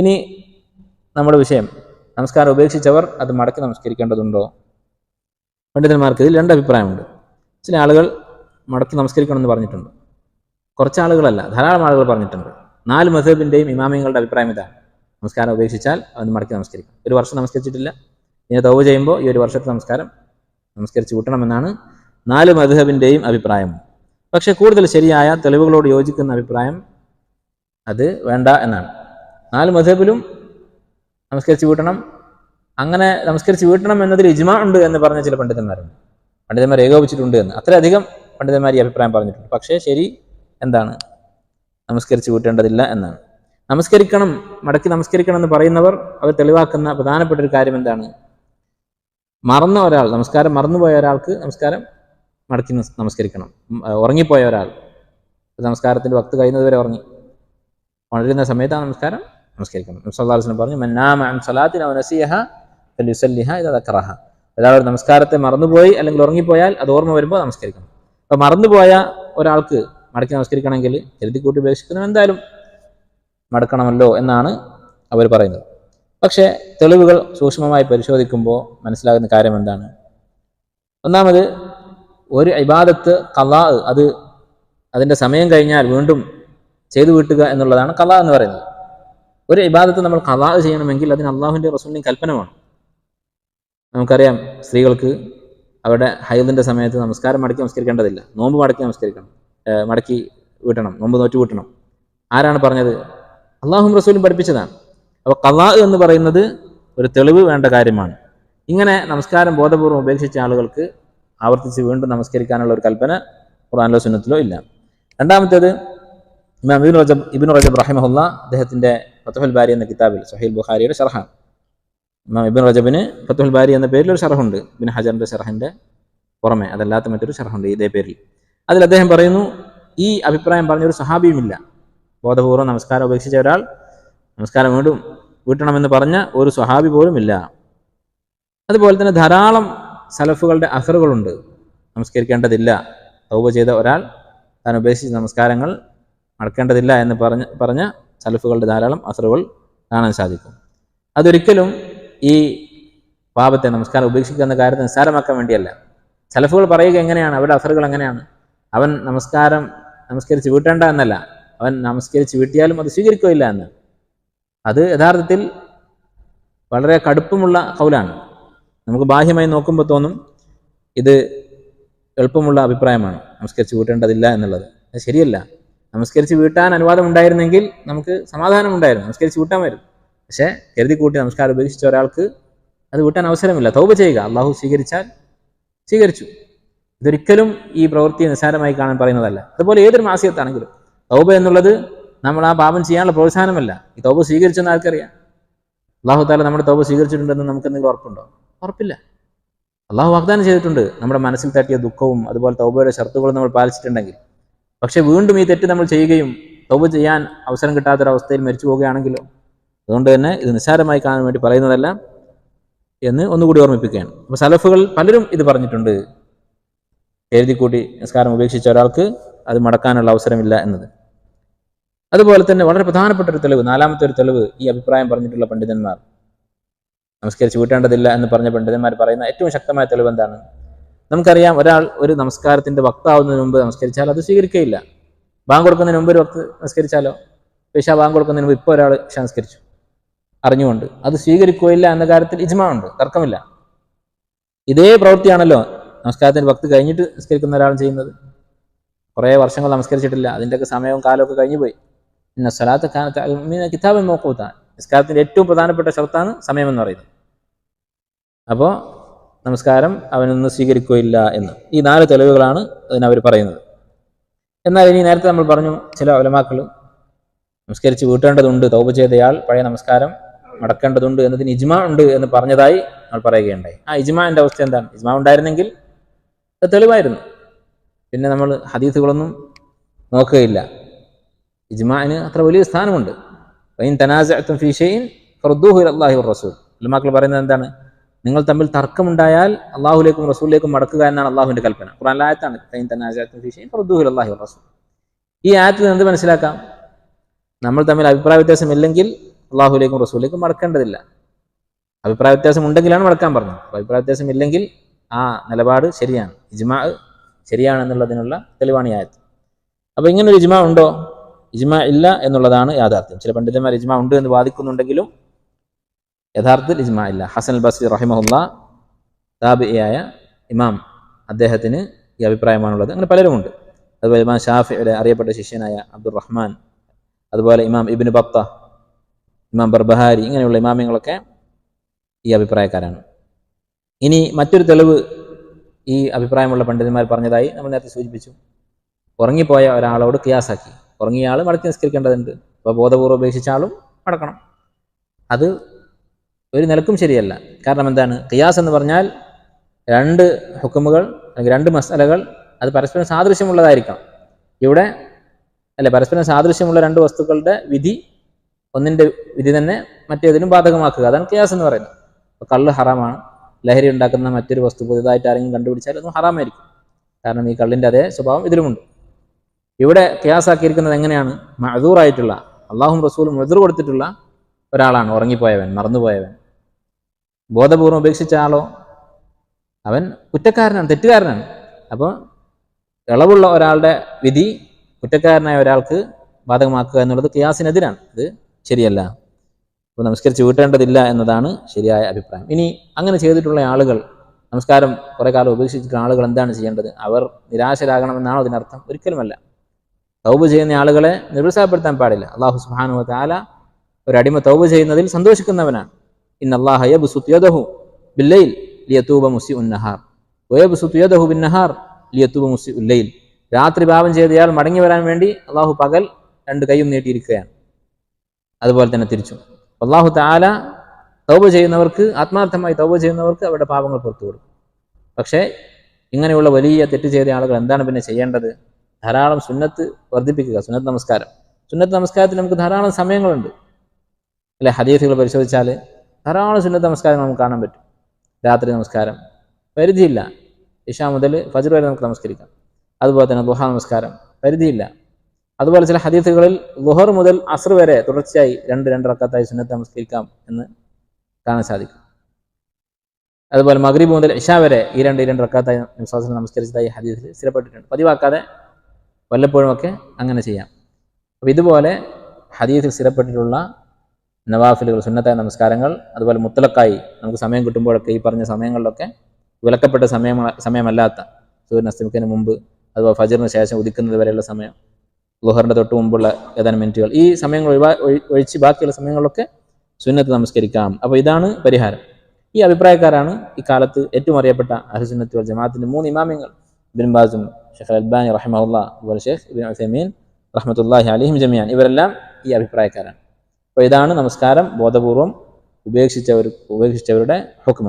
ഇനി നമ്മുടെ വിഷയം. നമസ്കാരം ഉപേക്ഷിച്ചവർ അത് മടക്കി നമസ്കരിക്കേണ്ടതുണ്ടോ? പണ്ഡിതന്മാർക്ക് ഇതിൽ രണ്ട് അഭിപ്രായമുണ്ട്. ചില ആളുകൾ മടക്കി നമസ്കരിക്കണമെന്ന് പറഞ്ഞിട്ടുണ്ട്. കുറച്ച് ആളുകളല്ല ധാരാളം ആളുകൾ പറഞ്ഞിട്ടുണ്ട്. നാല് മസേബിന്റെയും ഇമാമിയങ്ങളുടെ അഭിപ്രായം ഇതാണ്. നമസ്കാരം ഉപേക്ഷിച്ചാൽ അതിന് മടക്കി നമസ്കരിക്കും. ഒരു വർഷം നമസ്കരിച്ചിട്ടില്ല. ഇനി തൗവ് ചെയ്യുമ്പോൾ ഈ ഒരു വർഷത്തെ നമസ്കാരം നമസ്കരിച്ച് കൂട്ടണമെന്നാണ് നാല് മധുഹബിന്റെയും അഭിപ്രായം. പക്ഷേ കൂടുതൽ ശരിയായ തെളിവുകളോട് യോജിക്കുന്ന അഭിപ്രായം അത് വേണ്ട എന്നാണ്. നാല് മധബിലും നമസ്കരിച്ച് വീട്ടണം. അങ്ങനെ നമസ്കരിച്ച് വീട്ടണം എന്നതിൽ ഇജ്മാ ഉണ്ട് എന്ന് പറഞ്ഞ ചില പണ്ഡിതന്മാരുണ്ട്. പണ്ഡിതന്മാർ ഏകോപിച്ചിട്ടുണ്ട് എന്ന്. അത്രയധികം പണ്ഡിതന്മാർ ഈ അഭിപ്രായം പറഞ്ഞിട്ടുണ്ട്. പക്ഷേ ശരി എന്താണ്? നമസ്കരിച്ച് വീട്ടേണ്ടതില്ല എന്നാണ്. നമസ്കരിക്കണം മടക്കി നമസ്കരിക്കണം എന്ന് പറയുന്നവർ അവർ തെളിവാക്കുന്ന പ്രധാനപ്പെട്ട ഒരു കാര്യം എന്താണ്? മറന്ന ഒരാൾ നമസ്കാരം മറന്നുപോയ ഒരാൾക്ക് നമസ്കാരം മടക്കി നമസ്കരിക്കണം. ഉറങ്ങിപ്പോയ ഒരാൾ നമസ്കാരത്തിന്റെ വക്ത് കഴിയുന്നത് വരെ ഉറങ്ങി. വളരുന്ന സമയത്ത് ആ നമസ്കാരം നമസ്കരിക്കണം നബ്സല്ലാസ്ലം പറഞ്ഞു മന്നാമ അൻ സലാത്തിൻ അവ നസിയഹ ഫലിയുസല്ലിഹ ഇത് ദക്റഹ ഒരാൾ ഒരു നമസ്കാരത്തെ മറന്നുപോയി അല്ലെങ്കിൽ ഉറങ്ങിപ്പോയാൽ അത് ഓർമ്മ വരുമ്പോൾ നമസ്കരിക്കണം. അപ്പൊ മറന്നുപോയ ഒരാൾക്ക് മടക്കി നമസ്കരിക്കണമെങ്കിൽ എഴുതി കൂട്ടി ഉപേക്ഷിക്കുന്നത് എന്തായാലും മടക്കണമല്ലോ എന്നാണ് അവർ പറയുന്നത്. പക്ഷേ തെളിവുകൾ സൂക്ഷ്മമായി പരിശോധിക്കുമ്പോൾ മനസ്സിലാകുന്ന കാര്യം എന്താണ്? ഒന്നാമത് ഒരു ഇബാദത്ത് കലാ അത് അതിന്റെ സമയം കഴിഞ്ഞാൽ വീണ്ടും ചെയ്തു വീട്ടുക എന്നുള്ളതാണ് കല എന്ന് പറയുന്നത്. ഒരു ഇബാദത്ത് നമ്മൾ കഥാ ചെയ്യണമെങ്കിൽ അതിന് അള്ളാഹുവിന്റെ റസൂലിന്റെ കൽപ്പന വേണം. നമുക്കറിയാം സ്ത്രീകൾക്ക് അവരുടെ ഹൈദിന്റെ സമയത്ത് നമസ്കാരം മടക്കി നമസ്കരിക്കേണ്ടതില്ല. നോമ്പ് മടക്കി നമസ്കരിക്കണം. മടക്കി വീട്ടണം നോമ്പ് നോറ്റ് വീട്ടണം ആരാണ് പറഞ്ഞത്? അള്ളാഹും റസൂലും പഠിപ്പിച്ചതാണ്. അപ്പോൾ കലാ എന്ന് പറയുന്നത് ഒരു തെളിവ് വേണ്ട കാര്യമാണ്. ഇങ്ങനെ നമസ്കാരം ബോധപൂർവം ഉപേക്ഷിച്ച ആളുകൾക്ക് ആവർത്തിച്ച് വീണ്ടും നമസ്കരിക്കാനുള്ള ഒരു കൽപ്പന ഖുർആാനിലോ സുന്നത്തിലോ ഇല്ല. രണ്ടാമത്തേത് ഇമാം ഇബിൻ റജബ് ഇബിൻ റജബ് റഹിമഹുല്ല അദ്ദേഹത്തിന്റെ ഫത്തുഹുൽ ബാരി എന്ന കിതാബിൽ സഹീൽ ബുഖാരിയുടെ ഷർഹാണ് ഇമാം ഇബിൻ റജബിന് ഫത്തുഹുൽ ബാരി എന്ന പേരിൽ ഒരു ഷർഹുണ്ട് ഇബിൻ ഹജറിന്റെ ഷർഹിന്റെ പുറമെ അതല്ലാത്ത മറ്റൊരു ഷർഹുണ്ട് ഇതേ പേരിൽ. അതിൽ അദ്ദേഹം പറയുന്നു ഈ അഭിപ്രായം പറഞ്ഞ പറഞ്ഞൊരു സഹാബിയുമില്ല. ബോധപൂർവം നമസ്കാരം ഉപേക്ഷിച്ച ഒരാൾ നമസ്കാരം വീണ്ടും വീട്ടണമെന്ന് പറഞ്ഞ ഒരു സ്വഹാബി പോലും ഇല്ല അതുപോലെ തന്നെ ധാരാളം സലഫുകളുടെ അസറുകളുണ്ട് നമസ്കരിക്കേണ്ടതില്ല. തൗബ ചെയ്ത ഒരാൾ താൻ ഉപേക്ഷിച്ച നമസ്കാരങ്ങൾ നടക്കേണ്ടതില്ല എന്ന് പറഞ്ഞ പറഞ്ഞ സലഫുകളുടെ ധാരാളം അസറുകൾ കാണാൻ സാധിക്കും. അതൊരിക്കലും ഈ പാപത്തെ നമസ്കാരം ഉപേക്ഷിക്കുന്ന കാര്യത്തെ നിസ്സാരമാക്കാൻ വേണ്ടിയല്ല. സലഫുകൾ പറയുക എങ്ങനെയാണ്? അവരുടെ അസറുകൾ എങ്ങനെയാണ്? അവൻ നമസ്കാരം നമസ്കരിച്ച് വീട്ടേണ്ട എന്നല്ല. അവൻ നമസ്കരിച്ച് വീട്ടിയാലും അത് സ്വീകരിക്കുകയില്ല എന്ന്. അത് യഥാർത്ഥത്തിൽ വളരെ കടുപ്പമുള്ള കൗലാണ്. നമുക്ക് ബാഹ്യമായി നോക്കുമ്പോൾ തോന്നും ഇത് എളുപ്പമുള്ള അഭിപ്രായമാണ്. നമസ്കരിച്ച് കൂട്ടേണ്ടതില്ല എന്നുള്ളത്. അത് ശരിയല്ല. നമസ്കരിച്ച് വീട്ടാൻ അനുവാദം ഉണ്ടായിരുന്നെങ്കിൽ നമുക്ക് സമാധാനം ഉണ്ടായിരുന്നു നമസ്കരിച്ച് വീട്ടാമായിരുന്നു പക്ഷേ കരുതി കൂട്ടി നമസ്കാരം ഉപേക്ഷിച്ച ഒരാൾക്ക് അത് വീട്ടാൻ അവസരമില്ല. തൗബ ചെയ്യുക. അള്ളാഹു സ്വീകരിച്ചാൽ സ്വീകരിച്ചു. ഇതൊരിക്കലും ഈ പ്രവൃത്തി നിസ്സാരമായി കാണാൻ പറയുന്നതല്ല. അതുപോലെ ഏതൊരു മാസികത്താണെങ്കിലും തൗബ എന്നുള്ളത് നമ്മൾ ആ പാപം ചെയ്യാനുള്ള പ്രോത്സാഹനമല്ല. ഈ തൗബ സ്വീകരിച്ചെന്ന് ആർക്കറിയാം? അള്ളാഹു താല നമ്മുടെ തൗബ സ്വീകരിച്ചിട്ടുണ്ടെന്ന് നമുക്ക് എന്തെങ്കിലും ഉറപ്പുണ്ടോ? ഉറപ്പില്ല. അള്ളാഹു വാഗ്ദാനം ചെയ്തിട്ടുണ്ട്. നമ്മുടെ മനസ്സിൽ തട്ടിയ ദുഃഖവും അതുപോലെ തൗബയുടെ ഷർത്തുകളും നമ്മൾ പാലിച്ചിട്ടുണ്ടെങ്കിൽ പക്ഷെ വീണ്ടും ഈ തെറ്റ് നമ്മൾ ചെയ്യുകയും തൗബ ചെയ്യാൻ അവസരം കിട്ടാത്തൊരവസ്ഥയിൽ മരിച്ചു പോവുകയാണെങ്കിലോ? അതുകൊണ്ട് തന്നെ ഇത് നിസ്സാരമായി കാണാൻ വേണ്ടി പറയുന്നതല്ല എന്ന് ഒന്നുകൂടി ഓർമ്മിപ്പിക്കുകയാണ്. അപ്പോൾ സലഫുകൾ പലരും ഇത് പറഞ്ഞിട്ടുണ്ട്. എഴുതി കൂട്ടി നിസ്കാരം ഉപേക്ഷിച്ച ഒരാൾക്ക് അത് മടക്കാനുള്ള അവസരമില്ല എന്നത്. അതുപോലെ തന്നെ വളരെ പ്രധാനപ്പെട്ട ഒരു തെളിവ് നാലാമത്തെ ഒരു തെളിവ് ഈ അഭിപ്രായം പറഞ്ഞിട്ടുള്ള പണ്ഡിതന്മാർ. നമസ്കരിച്ച് വീട്ടേണ്ടതില്ല എന്ന് പറഞ്ഞ പണ്ഡിതന്മാർ പറയുന്ന ഏറ്റവും ശക്തമായ തെളിവ് എന്താണ് നമുക്കറിയാം ഒരാൾ ഒരു നമസ്കാരത്തിന്റെ വക്താവുന്നതിന് മുമ്പ് നമസ്കരിച്ചാൽ അത് സ്വീകരിക്കുകയില്ല. ബാങ്ക് കൊടുക്കുന്നതിന് മുമ്പ് ഒരു വക്ത് നമസ്കരിച്ചാലോ? ഇഷ ബാങ്ക് കൊടുക്കുന്നതിന് മുമ്പ് ഇപ്പോൾ ഒരാൾ സംസ്കരിച്ചു അറിഞ്ഞുകൊണ്ട്. അത് സ്വീകരിക്കുകയില്ല എന്ന കാര്യത്തിൽ ഇജ്മാ ഉണ്ട് തർക്കമില്ല. ഇതേ പ്രവൃത്തിയാണല്ലോ നമസ്കാരത്തിന്റെ വക്ത് കഴിഞ്ഞിട്ട് നമസ്കരിക്കുന്ന ഒരാൾ ചെയ്യുന്നത്. കുറേ വർഷങ്ങൾ നമസ്കരിച്ചിട്ടില്ല. അതിന്റെയൊക്കെ സമയവും കാലമൊക്കെ കഴിഞ്ഞു പോയി പിന്നെ സ്വലാത്ത് കിതാബ് നോക്കൂത്താൻ നിസ്കാരത്തിന്റെ ഏറ്റവും പ്രധാനപ്പെട്ട ഷർത്താണ് സമയമെന്ന് പറയുന്നത്. അപ്പോൾ നമസ്കാരം. അവനൊന്നും സ്വീകരിക്കുകയില്ല എന്ന്. ഈ നാല് തെളിവുകളാണ് അതിനവർ പറയുന്നത്. എന്നാൽ ഇനി നേരത്തെ നമ്മൾ പറഞ്ഞു ചില ഒലമാക്കൾ നമസ്കരിച്ച് വീട്ടേണ്ടതുണ്ട് തൗബ ചെയ്തയാൾ പഴയ നമസ്കാരം മടക്കേണ്ടതുണ്ട് എന്നതിന് ഇജ്മ ഉണ്ട് എന്ന് പറഞ്ഞതായി നമ്മൾ പറയുകയുണ്ടായി. ആ ഇജ്മാന്റെ അവസ്ഥ എന്താണ്? ഇജ്മ ഉണ്ടായിരുന്നെങ്കിൽ അത് തെളിവായിരുന്നു. പിന്നെ നമ്മൾ ഹദീസുകളൊന്നും നോക്കുകയില്ല. ഇജ്മാന് അത്ര വലിയ സ്ഥാനമുണ്ട്. വൈൻ ഇലല്ലാഹി വറസൂൽ ഉലമാക്കൾ പറയുന്നത് എന്താണ്? നിങ്ങൾ തമ്മിൽ തർക്കമുണ്ടായാൽ അള്ളാഹുലേക്കും റസൂലിലേക്കും മടക്കുക എന്നാണ് അള്ളാഹുവിന്റെ കൽപ്പന. ഖുർആൻ ആയത്താണ്. റസൂൽ. ഈ ആയത്തിൽ എന്ത് മനസ്സിലാക്കാം? നമ്മൾ തമ്മിൽ അഭിപ്രായ വ്യത്യാസം ഇല്ലെങ്കിൽ അള്ളാഹുലേക്കും റസൂലിലേക്കും മടക്കേണ്ടതില്ല. അഭിപ്രായ വ്യത്യാസം ഉണ്ടെങ്കിലാണ് മടക്കാൻ പറഞ്ഞത്. അഭിപ്രായ വ്യത്യാസം ഇല്ലെങ്കിൽ ആ നിലപാട് ശരിയാണ്. ഇജ്മാ ശരിയാണെന്നുള്ളതിനുള്ള തെളിവാണ് ഈ ആയത്ത്. അപ്പോൾ ഇങ്ങനെ ഒരു ഇജ്മാ ഉണ്ടോ? ഇജ്മാ ഇല്ല എന്നുള്ളതാണ് യാഥാർത്ഥ്യം. ചില പണ്ഡിതന്മാർ ഇജ്മാ ഉണ്ട് എന്ന് വാദിക്കുന്നുണ്ടെങ്കിലും യഥാർത്ഥത്തിൽ ഇജ്മാ ഇല്ല ഹസൻ അൽ ബസി റഹിമഹുല്ല താബിയായ ഇമാം അദ്ദേഹത്തിന് ഈ അഭിപ്രായമാണുള്ളത്. അങ്ങനെ പലരുമുണ്ട്. അതുപോലെ ഇമാം ഷാഫിയുടെ അറിയപ്പെട്ട ശിഷ്യനായ അബ്ദുറഹ്മാൻ അതുപോലെ ഇമാം ഇബിന് ബത്ത ഇമാം ബർബഹാരി ഇങ്ങനെയുള്ള ഇമാമിങ്ങളൊക്കെ ഈ അഭിപ്രായക്കാരാണ്. ഇനി മറ്റൊരു തെളിവ് ഈ അഭിപ്രായമുള്ള പണ്ഡിതന്മാർ പറഞ്ഞതായി നമ്മൾ നേരത്തെ സൂചിപ്പിച്ചു. ഉറങ്ങിപ്പോയ ഒരാളോട് ക്യാസാക്കി. ഉറങ്ങിയ ആൾ മടക്കി നിസ്കരിക്കേണ്ടതുണ്ട്. അപ്പോൾ ബോധപൂർവം ഉപേക്ഷിച്ച ആളും മടക്കണം. അത് ഒരു നിലക്കും ശരിയല്ല. കാരണം എന്താണ്? ഖിയാസ് എന്ന് പറഞ്ഞാൽ രണ്ട് ഹുക്കുമുകൾ അല്ലെങ്കിൽ രണ്ട് മസാലകൾ അത് പരസ്പരം സാദൃശ്യമുള്ളതായിരിക്കണം ഇവിടെ അല്ലെ പരസ്പരം സാദൃശ്യമുള്ള രണ്ട് വസ്തുക്കളുടെ വിധി ഒന്നിന്റെ വിധി തന്നെ മറ്റേതിനും ബാധകമാക്കുക. അതാണ് ഖിയാസ് എന്ന് പറയുന്നത്. അപ്പോൾ കള്ള് ഹറാമാണ്. ലഹരി ഉണ്ടാക്കുന്ന മറ്റൊരു വസ്തു പുതിയതായിട്ട് ആരെങ്കിലും കണ്ടുപിടിച്ചാൽ അതും ഹറാമായിരിക്കും. കാരണം ഈ കള്ളിന്റെ അതേ സ്വഭാവം ഇതിലുമുണ്ട്. ഇവിടെ കിയാസാക്കിയിരിക്കുന്നത് എങ്ങനെയാണ്? മഴദൂറായിട്ടുള്ള അള്ളാഹും റസൂലും മെതിർ കൊടുത്തിട്ടുള്ള ഒരാളാണ് ഉറങ്ങിപ്പോയവൻ മറന്നുപോയവൻ. ബോധപൂർവം ഉപേക്ഷിച്ച ആളോ? അവൻ കുറ്റക്കാരനാണ് തെറ്റുകാരനാണ്. അപ്പോൾ ഇളവുള്ള ഒരാളുടെ വിധി കുറ്റക്കാരനായ ഒരാൾക്ക് ബാധകമാക്കുക എന്നുള്ളത് ക്യാസിനെതിരാണ് ഇത് ശരിയല്ല. അപ്പോൾ നമസ്കരിച്ച് വീട്ടേണ്ടതില്ല എന്നതാണ് ശരിയായ അഭിപ്രായം. ഇനി അങ്ങനെ ചെയ്തിട്ടുള്ള ആളുകൾ നമസ്കാരം കുറേ കാലം ഉപേക്ഷിച്ചിട്ടുള്ള ആളുകൾ എന്താണ് ചെയ്യേണ്ടത്? അവർ നിരാശരാകണമെന്നാണോ അതിനർത്ഥം? ഒരിക്കലുമല്ല. തൗബ ചെയ്യുന്ന ആളുകളെ നിരുത്സാഹപ്പെടുത്താൻ പാടില്ല. അള്ളാഹു സുബാനു താല ഒരു അടിമ തൗബ ചെയ്യുന്നതിൽ സന്തോഷിക്കുന്നവനാണ്. അള്ളാഹു ബില്ലയിൽ രാത്രി പാപം ചെയ്തയാൾ മടങ്ങി വരാൻ വേണ്ടി അള്ളാഹു പകൽ രണ്ട് കൈയും നീട്ടിയിരിക്കുകയാണ്. അതുപോലെ തന്നെ തിരിച്ചു. അള്ളാഹു താല തൗബ ചെയ്യുന്നവർക്ക് ആത്മാർത്ഥമായി തൗബ ചെയ്യുന്നവർക്ക് അവരുടെ പാപങ്ങൾ പുറത്തു കൊടുക്കും. പക്ഷേ ഇങ്ങനെയുള്ള വലിയ തെറ്റ് ചെയ്ത ആളുകൾ എന്താണ് പിന്നെ ചെയ്യേണ്ടത്? ധാരാളം സുന്നത്ത് വർദ്ധിപ്പിക്കുക സുന്നത്ത് നമസ്കാരം. സുന്നത്ത് നമസ്കാരത്തിൽ നമുക്ക് ധാരാളം സമയങ്ങളുണ്ട്. അല്ലെ? ഹദീസുകൾ പരിശോധിച്ചാൽ ധാരാളം സുന്നത്ത് നമസ്കാരം നമുക്ക് കാണാൻ പറ്റും. രാത്രി നമസ്കാരം. പരിധിയില്ല. ഇഷ മുതൽ ഫജർ വരെ നമുക്ക് നമസ്കരിക്കാം. അതുപോലെ തന്നെ ദുഹ നമസ്കാരം. പരിധിയില്ല. അതുപോലെ ചില ഹദീസുകളിൽ ലുഹർ മുതൽ അസർ വരെ തുടർച്ചയായി രണ്ട് രണ്ട് റക്കത്തായി സുന്നത്ത് നമസ്കരിക്കാം എന്ന് കാണാൻ സാധിക്കും. അതുപോലെ മഗ്രീബ് മുതൽ ഇഷ വരെ ഈ രണ്ട് ഈ രണ്ട് റക്കാത്തായി നമസ്കരിച്ചതായി ഹദീസിൽ സ്ഥിരപ്പെട്ടിട്ടുണ്ട്. പതിവാക്കാതെ വല്ലപ്പോഴുമൊക്കെ അങ്ങനെ ചെയ്യാം. അപ്പോൾ ഇതുപോലെ ഹദീസിൽ സ്ഥിരപ്പെട്ടിട്ടുള്ള നവാഫിലുകൾ സുന്നത്തായ നമസ്കാരങ്ങൾ അതുപോലെ മുത്തലക്കായി നമുക്ക് സമയം കിട്ടുമ്പോഴൊക്കെ ഈ പറഞ്ഞ സമയങ്ങളിലൊക്കെ വിലക്കപ്പെട്ട സമയം സമയമല്ലാത്ത സൂര്യൻ അസ്തമിക്കുന്നതിന് മുമ്പ് അതുപോലെ ഫജറിന് ശേഷം ഉദിക്കുന്നത് വരെയുള്ള സമയം ലുഹറിന്റെ തൊട്ട് മുമ്പുള്ള ഏതാനും മിനിറ്റുകൾ. ഈ സമയങ്ങൾ ഒഴിവാ ഒഴിച്ച് ബാക്കിയുള്ള സമയങ്ങളിലൊക്കെ സുന്നത്ത് നമസ്കരിക്കാം. അപ്പോൾ ഇതാണ് പരിഹാരം. ഈ അഭിപ്രായക്കാരാണ് ഈ കാലത്ത് ഏറ്റവും അറിയപ്പെട്ട അഹസുന്നത്ത് വൽ ജമാഅത്തിന്റെ മൂന്ന് ഇമാമിങ്ങൾ. ബിൻ ബാസും ഷെഖ് അൽബാനി റഹ്മുല്ല അതുപോലെ ഷെഖ് ഇബിൻ ഉസൈമീൻ റഹ്മത്തുല്ലാഹി അലിഹിം ജമിയാൻ ഇവരെല്ലാം ഈ അഭിപ്രായക്കാരാണ്. അപ്പോൾ ഇതാണ് നമസ്കാരം. ബോധപൂർവം ഉപേക്ഷിച്ചവർ ഉപേക്ഷിച്ചവരുടെ ഹുക്മ.